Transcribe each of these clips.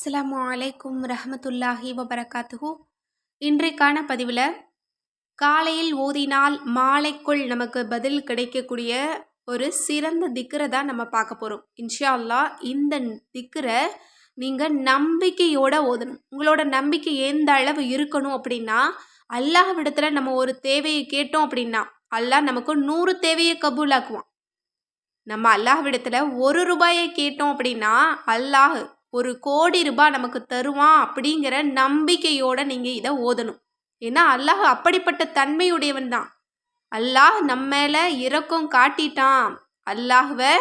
அஸ்லாம் அலைக்கும் ரஹமத்துல்லாஹி வபரகாத்துஹு. இன்றைக்கான பதிவில் காலையில் ஓதினால் மாலைக்குள் நமக்கு பதில் கிடைக்கக்கூடிய ஒரு சிறந்த திக்கரை தான் நம்ம பார்க்க போகிறோம் இன்ஷா அல்லாஹ் இந்த திக்கரை நீங்கள் நம்பிக்கையோட ஓதணும். உங்களோட நம்பிக்கை எந்த அளவு இருக்கணும் அப்படின்னா அல்லாஹ்விடத்தில் நம்ம ஒரு தேவையை கேட்டோம் அப்படின்னா அல்லாஹ் நமக்கு நூறு தேவையை கபூலாக்குவான். நம்ம அல்லாஹ்விடத்தில் ஒரு ரூபாயை கேட்டோம் அப்படின்னா அல்லாஹ் ஒரு கோடி ரூபாய் நமக்கு தருவான் அப்படிங்கிற நம்பிக்கையோட நீங்கள் இதை ஓதணும். ஏன்னா அல்லாஹ் அப்படிப்பட்ட தன்மையுடையவன் தான். அல்லாஹ் நம்ம மேலே இரக்கம் காட்டிட்டான். அல்லாஹ்வை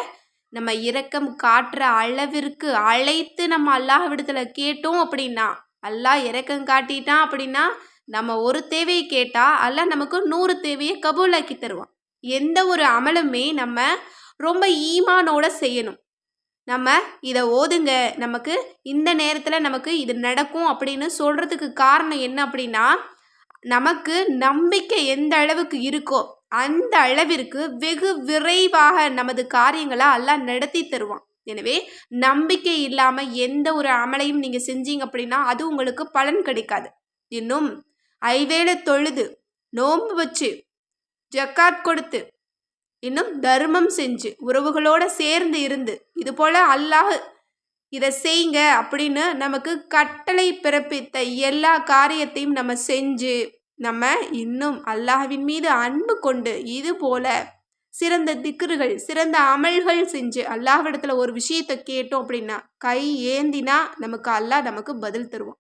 நம்ம இரக்கம் காட்டுற அளவிற்கு அழைத்து நம்ம அல்லாஹ் விடத்துல கேட்டோம் அப்படின்னா அல்லாஹ் இரக்கம் காட்டிட்டான் அப்படின்னா நம்ம ஒரு தேவையை கேட்டால் அல்லாஹ் நமக்கு நூறு தேவையை கபூலாக்கி தருவான். எந்த ஒரு அமலுமே நம்ம ரொம்ப ஈமானோட செய்யணும். நம்ம இதை ஓதுங்க. நமக்கு இந்த நேரத்தில் நமக்கு இது நடக்கும் அப்படின்னு சொல்கிறதுக்கு காரணம் என்ன அப்படின்னா நமக்கு நம்பிக்கை எந்த அளவுக்கு இருக்கோ அந்த அளவிற்கு வெகு விரைவாக நமது காரியங்களை எல்லாம் நடத்தி தருவான். எனவே நம்பிக்கை இல்லாமல் எந்த ஒரு அமலையும் நீங்கள் செஞ்சீங்க அப்படின்னா அது உங்களுக்கு பலன் கிடைக்காது. இன்னும் ஐவேளை தொழுது நோன்பு வச்சு ஜக்காத் கொடுத்து இன்னும் தர்மம் செஞ்சு உறவுகளோடு சேர்ந்து இருந்து இது போல் அல்லாஹ் இதை செய்யுங்க அப்படின்னு நமக்கு கட்டளை பிறப்பித்த எல்லா காரியத்தையும் நம்ம செஞ்சு நம்ம இன்னும் அல்லாஹ்வின் மீது அன்பு கொண்டு இது போல சிறந்த திக்குறுகள் சிறந்த அமல்கள் செஞ்சு அல்லாஹ்விடத்துல ஒரு விஷயத்த கேட்டோம் அப்படின்னா கை ஏந்தினா நமக்கு அல்லாஹ் நமக்கு பதில் தருவோம்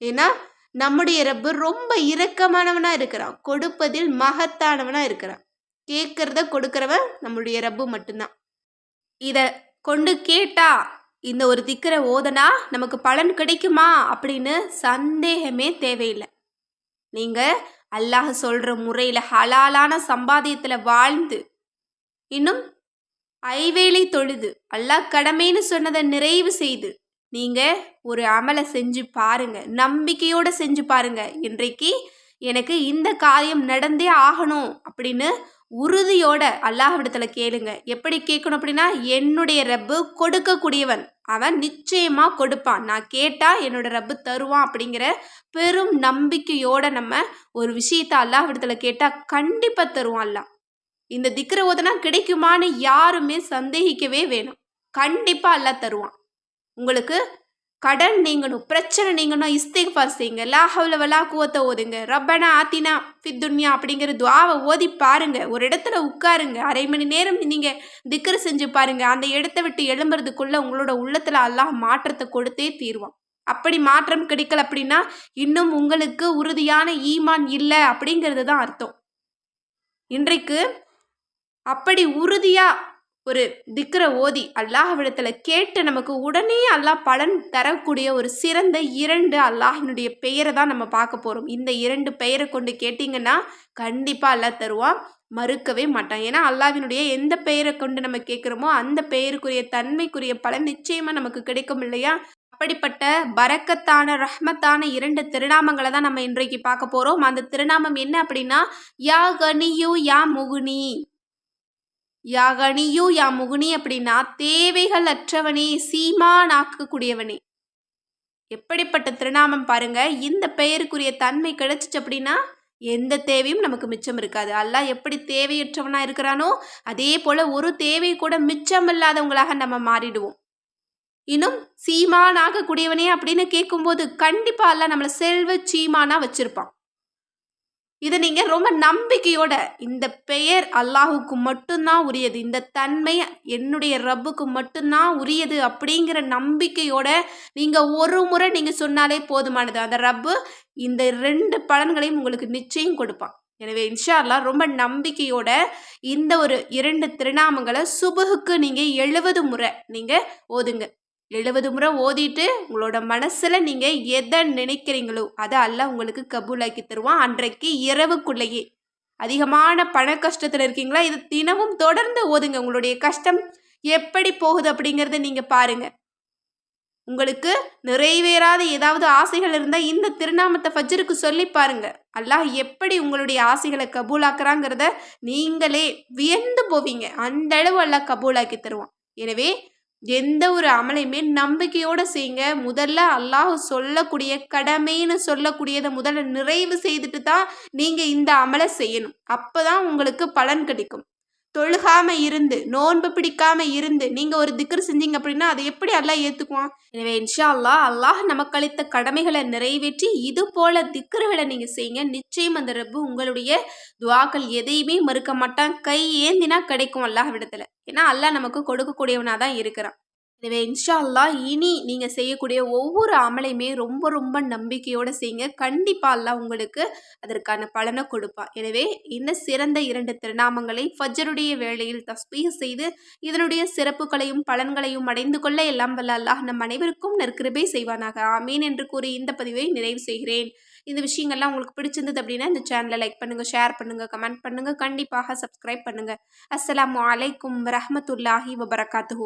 ஏன்னா நம்முடைய ரப்பு ரொம்ப இரக்கமானவனா இருக்கிறான் கொடுப்பதில் மகத்தானவனா இருக்கிறான். கேட்குறத கொடுக்குறவன் நம்மளுடைய ரப்பு மட்டும்தான். இதை கொண்டு கேட்டா இந்த ஒரு திக்கரை ஓதனா நமக்கு பலன் கிடைக்குமா அப்படின்னு சந்தேகமே தேவையில்லை. நீங்கள் அல்லாஹ் சொல்கிற முறையில் ஹலாலான சம்பாதியத்தில் வாழ்ந்து இன்னும் ஐவேளை தொழுது அல்லாஹ் கடமைன்னு சொன்னதை நிறைவு செய்து நீங்கள் ஒரு அமலை செஞ்சு பாருங்க நம்பிக்கையோடு செஞ்சு பாருங்க இன்றைக்கு எனக்கு இந்த காரியம் நடந்தே ஆகணும் அப்படின்னு உறுதியோட அல்லாஹ்விடத்துல கேளுங்க. எப்படி கேட்கணும் அப்படின்னா என்னுடைய ரப்பு கொடுக்கக்கூடியவன். அவன் நிச்சயமா கொடுப்பான். நான் கேட்டா என்னோட ரப்பு தருவான் அப்படிங்கிற பெரும் நம்பிக்கையோட நம்ம ஒரு விஷயத்த அல்லாஹ்விடத்துல கேட்டா கண்டிப்பா தருவான் அல்ல இந்த திக்கிற ஓதனா கிடைக்குமான்னு யாருமே சந்தேகிக்கவே வேணும். கண்டிப்பா அல்லாஹ் தருவான். உங்களுக்கு கடன் நீங்கணும் பிரச்சனை நீங்கணும் இஸ்திக்ஃபார் செய்யுங்க லாஹவ்ல வலா கூவத்தை ஓதுங்க ரப்பனா ஆத்தினா ஃபித்துன்யா அப்படிங்கிற துவாவை ஓதி பாருங்க ஒரு இடத்துல உட்காருங்க அரை மணி நேரம் நீங்கள் திக்கர் செஞ்சு பாருங்க அந்த இடத்த விட்டு எழும்புறதுக்குள்ள உங்களோட உள்ளத்தில் அல்லாஹ் மாற்றத்தை கொடுத்தே தீர்வான். அப்படி மாற்றம் கிடைக்கல அப்படின்னா இன்னும் உங்களுக்கு உறுதியான ஈமான் இல்லை அப்படிங்கிறது தான் அர்த்தம். இன்றைக்கு அப்படி உறுதியாக ஒரு திக்ர ஓதி அல்லாஹ்விடத்தில் கேட்டு நமக்கு உடனே அல்லாஹ் பலன் தரக்கூடிய ஒரு சிறந்த இரண்டு அல்லாஹினுடைய பெயரை தான் நம்ம பார்க்க போகிறோம் இந்த இரண்டு பெயரை கொண்டு கேட்டிங்கன்னா கண்டிப்பாக அல்லாஹ் தருவான். மறுக்கவே மாட்டான். ஏன்னா அல்லாவினுடைய எந்த பெயரை கொண்டு நம்ம கேட்குறோமோ அந்த பெயருக்குரிய தன்மைக்குரிய பலன் நிச்சயமாக நமக்கு கிடைக்கும் இல்லையா? அப்படிப்பட்ட பரக்கத்தான ரஹ்மத்தான இரண்டு திருநாமங்களை தான் நம்ம இன்றைக்கு பார்க்க போகிறோம் அந்த திருநாமம் என்ன அப்படின்னா யா கனியு யா முகுனி. யாகணியு யா முகுனி அப்படின்னா தேவைகள் அற்றவனே சீமானாக்கக்கூடியவனே. எப்படிப்பட்ட திருநாமம் பாருங்க. இந்த பெயருக்குரிய தன்மை கிடைச்சிச்சு அப்படின்னா எந்த தேவையும் நமக்கு மிச்சம் இருக்காது. அல்லாஹ் எப்படி தேவையற்றவனா இருக்கிறானோ அதே போல ஒரு தேவை கூட மிச்சம் இல்லாதவங்களாக நம்ம மாறிடுவோம். இன்னும் சீமானாக அப்படின்னு கேட்கும்போது கண்டிப்பா அல்ல நம்மளை செல்வ சீமானா வச்சிருப்பான். இதை நீங்கள் ரொம்ப நம்பிக்கையோட இந்த பெயர் அல்லாஹுக்கு மட்டும்தான் உரியது இந்த தன்மை என்னுடைய ரப்புக்கு மட்டும்தான் உரியது அப்படிங்கிற நம்பிக்கையோட நீங்கள் ஒரு முறை நீங்கள் சொன்னாலே போதுமானது. அந்த ரப்பு இந்த ரெண்டு பலன்களையும் உங்களுக்கு நிச்சயம் கொடுப்பான். எனவே இன்ஷா அல்லா ரொம்ப நம்பிக்கையோட இந்த ஒரு இரண்டு திருநாமங்களை சுபகுக்கு நீங்கள் எழுபது முறை நீங்கள் ஓதுங்க. எழுபது முறை ஓதிட்டு உங்களோட மனசில் நீங்கள் எதை நினைக்கிறீங்களோ அதை அல்ல உங்களுக்கு கபூலாக்கி தருவான். அன்றைக்கு இரவுக்குள்ளேயே. அதிகமான பண கஷ்டத்தில் இருக்கீங்களா? இது தினமும் தொடர்ந்து ஓதுங்க. உங்களுடைய கஷ்டம் எப்படி போகுது அப்படிங்கிறத நீங்கள் பாருங்கள் உங்களுக்கு நிறைவேறாத ஏதாவது ஆசைகள் இருந்தால் இந்த திருநாமத்தை ஃபஜ்ருக்கு சொல்லி பாருங்க. அல்லாஹ் எப்படி உங்களுடைய ஆசைகளை கபூலாக்குறாங்கிறத நீங்களே வியந்து போவீங்க. அந்த அளவு அல்லாஹ் கபூலாக்கி தருவான். எனவே எந்த ஒரு அமலையுமே நம்பிக்கையோடு செய்யுங்க. முதல்ல அல்லாஹ் சொல்லக்கூடிய கடமைன்னு சொல்லக்கூடியதை முதல்ல நிறைவு செய்துட்டு தான் நீங்கள் இந்த அமலை செய்யணும். அப்போ தான் உங்களுக்கு பலன் கிடைக்கும். தொழுகாம இருந்து நோன்பு பிடிக்காம இருந்து நீங்க ஒரு திக்ர் செஞ்சீங்க அப்படின்னா அதை எப்படி அல்லாஹ் ஏத்துக்குவான்? எனவே இன்ஷா அல்லாஹ் அல்லாஹ் நமக்கு அளித்த கடமைகளை நிறைவேற்றி இது போல திக்ருகளை நீங்க செய்யுங்க. நிச்சயம் அந்த ரப்பு உங்களுடைய துவாக்கள் எதையுமே மறுக்க மாட்டான். கை ஏந்தினா கிடைக்கும் அல்லாஹ் விடத்துல. ஏன்னா அல்லாஹ் நமக்கு கொடுக்கக்கூடியவனா தான் இருக்கிறான். எனவே இன்ஷா அல்லாஹ் இனி நீங்கள் செய்யக்கூடிய ஒவ்வொரு அமலையுமே ரொம்ப ரொம்ப நம்பிக்கையோடு செய்யுங்க. கண்டிப்பாக அல்லாஹ் உங்களுக்கு அதற்கான பலனை கொடுப்பான். எனவே இந்த சிறந்த இரண்டு திருநாமங்களை ஃபஜ்ருடைய வேளையில் தஸ்பீ செய்து இதனுடைய சிறப்புகளையும் பலன்களையும் அடைந்து கொள்ள எல்லாம் வல்ல அல்லாஹ் நம் அனைவருக்கும் நற்கிருபை செய்வானாக. ஆமீன் என்று கூறி இந்த பதிவை நிறைவு செய்கிறேன். இந்த விஷயங்கள்லாம் உங்களுக்கு பிடிச்சிருந்தது அப்படின்னா இந்த சேனலை லைக் பண்ணுங்கள் ஷேர் பண்ணுங்கள் கமெண்ட் பண்ணுங்கள் கண்டிப்பாக சப்ஸ்கிரைப் பண்ணுங்கள் அஸ்லாம் வலைக்கம் வரமத்துல்லாஹி வபரகாத்து